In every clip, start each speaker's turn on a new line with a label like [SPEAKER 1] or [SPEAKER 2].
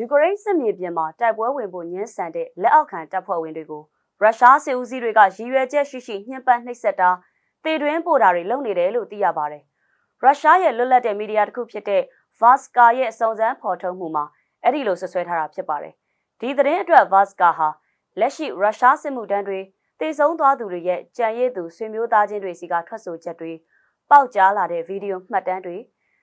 [SPEAKER 1] ယူကရိန်းစစ်မြေပြင်မှာတိုက်ပွဲဝင်ဖို့ညှင်းဆန်တဲ့လက်အောက်ခံတပ်ဖွဲ့ဝင်တွေကိုရုရှားစစ်ဦးစီးတွေကရည်ရွယ်ချက်ရှိရှိညှဉ်းပန်းနှိပ်စက်တာတေတွင်းပို့တာတွေလုပ်နေတယ်လို့သိရပါတယ်။ရုရှားရဲ့လွတ်လပ်တဲ့မီဒီယာတစ်ခုဖြစ်တဲ့ Vaska ရဲ့စုံစမ်းဖော်ထုတ်မှုမှာအဲ့ဒီလိုဆွဆွဲထားတာဖြစ်ပါတယ်။ဒီသတင်းအတွက် Vaska ဟာလက်ရှိရုရှားစစ်မှုထမ်းတွေတည်ဆုံသွားသူတွေရဲ့ကြံရည်သူဆွေမျိုးသားချင်းတွေစီကထွက်ဆိုချက်တွေပေါက်ကြားလာတဲ့ဗီဒီယိုမှတ်တမ်းတွေ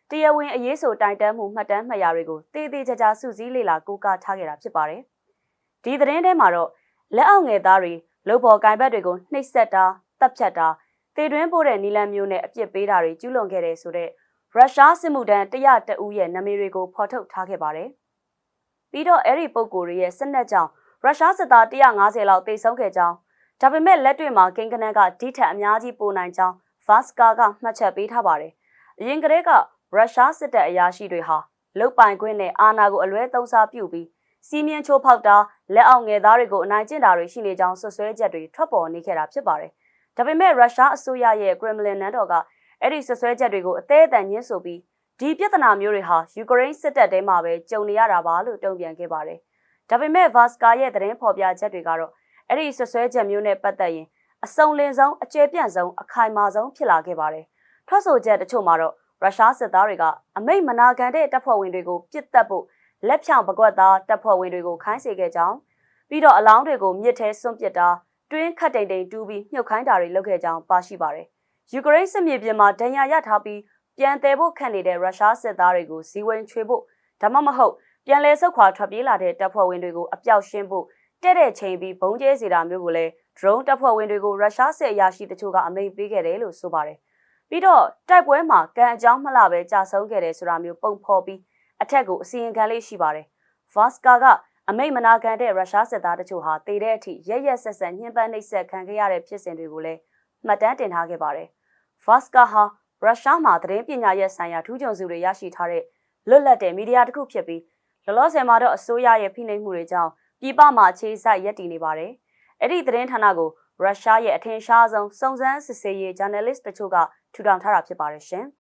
[SPEAKER 1] တရားဝင်အရေးဆိုတိုင်တန်းမှုမှတ်တမ်းမှတ်ရာတွေကိုတည်တည်ကြကြစုစည်းလေ့လာကိုးကားထားခဲ့တာဖြစ်ပါတယ်။ဒီသတင်းထဲမှာတော့လက်အောက်ငယ်သားတွေလုံပေါ်ကင်ဘက်တွေကိုနှိပ်စက်တာတပ်ဖြတ်တာတေတွင်းပို့တဲ့နီလန်မျိုးနဲ့အပြစ်ပေးတာတွေကျူးလွန်ခဲ့တဲ့ဆိုတဲ့ရုရှားစစ်မှုထမ်း100တအူးရဲ့နာမည်တွေကိုဖော်ထုတ်ထားခဲ့ပါတယ်။ပြီးတော့အဲ့ဒီပုံကိုယ်တွေရဲ့စစ်နက်ကြောင့်ရုရှားစစ်သား150လောက်တိတ်ဆုံးခဲ့ကြောင်းဒါပေမဲ့လက်တွေ့မှာကိန်းကနန်းကဒီထက်အများကြီးပိုနိုင်ကြောင်း Vaska ကမှတ်ချက်ပေးထားပါတယ်။အရင်ကတည်းက ရုရှားစစ်တပ်အရာရှိတွေဟာလုတ်ပိုင်ခွင့်နဲ့အာဏာကိုအလွဲသုံးစားပြုပြီးစီးမြင်ချိုးဖောက်တာလက်အောက်ငယ်သားတွေကိုအနိုင်ကျင့်တာတွေရှိနေကြောင်းဆွဆွဲချက်တွေထွက်ပေါ်နေခဲ့တာဖြစ်ပါတယ်။ဒါပေမဲ့ရုရှားအစိုးရရဲ့ Kremlin နန်းတော်ကအဲ့ဒီဆွဆွဲချက်တွေကိုအသေးအတန်ညှင်းဆိုပြီးဒီပြဿနာမျိုးတွေဟာယူကရိန်းစစ်တပ်ထဲမှာပဲကြုံနေရတာပါလို့တုံ့ပြန်ခဲ့ပါတယ်။ဒါပေမဲ့ Vaska ရဲ့သတင်းဖော်ပြချက်တွေကတော့အဲ့ဒီဆွဆွဲချက်မျိုးနဲ့ပတ်သက်ရင်အစုံလင်ဆုံးအကျယ်ပြန့်ဆုံးအခိုင်အမာဆုံးဖြစ်လာခဲ့ပါတယ်။ထွက်ဆိုချက်တချို့မှာတော့ ရုရှားစစ်သားတွေကအမိတ်မနာခံတဲ့တပ်ဖွဲ့ဝင်တွေကိုပြစ်တက်ဖို့လက်ဖြောင်ပကွက်သားတပ်ဖွဲ့ဝင်တွေကိုခိုင်းစေခဲ့ကြောင်းပြီးတော့အလောင်းတွေကိုမြစ်ထဲစွန့်ပစ်တာတွင်းခတ်တိမ်တိမ်တူးပြီးမြုပ်ခိုင်းတာတွေလုပ်ခဲ့ကြောင်းပါရှိပါတယ်။ယူကရိန်းစစ်မြေပြင်မှာဒဏ်ရာရထားပြီးပြန်တယ်ဖို့ခန့်နေတဲ့ရုရှားစစ်သားတွေကိုဇီဝင်ချွေဖို့ဒါမှမဟုတ်ပြန်လဲဆုတ်ခွာထွက်ပြေးလာတဲ့တပ်ဖွဲ့ဝင်တွေကိုအပြောက်ရှင်းဖို့တဲ့တဲ့ချိန်ပြီးဘုံကျဲစီတာမျိုးကိုလည်း drone တပ်ဖွဲ့ဝင်တွေကိုရုရှားစစ်အရာရှိတချို့ကအမိန့်ပေးခဲ့တယ်လို့ဆိုပါတယ်။ ပြီးတော့တိုက်ပွဲမှာကံအကြောင်းမလှပဲကြာဆုံးခဲ့တယ်ဆိုတာမျိုးပုံဖော်ပြီးအထက်ကိုအစီရင်ခံလေးရှိပါတယ်။ Vaska ကအမိတ်မနာခံတဲ့ရုရှားစစ်သားတချို့ဟာတည်တဲ့အထိရရက်ဆက်ဆက်ညှဉ်းပန်းနှိပ်စက်ခံခဲ့ရတဲ့ဖြစ်စဉ်တွေကိုလည်းမှတ်တမ်းတင်ထားခဲ့ပါတယ်။ Vaska ဟာရုရှားမှာသတင်းပညာရဲ့ဆိုင်ရာထူးချွန်စုတွေရရှိထားတဲ့လွတ်လပ်တဲ့မီဒီယာတစ်ခုဖြစ်ပြီးလောလောဆယ်မှာတော့အစိုးရရဲ့ဖိနှိပ်မှုတွေကြောင့်ပြည်ပမှာအခြေစိုက်ရပ်တည်နေပါတယ်။အဲ့ဒီသတင်းဌာနကို ရုရှားရဲ့အထင်ရှားဆုံးစုံစမ်းစစ်ဆေးရေး journalist တချို့ကထူထောင်ထားတာဖြစ်ပါတယ်ရှင်။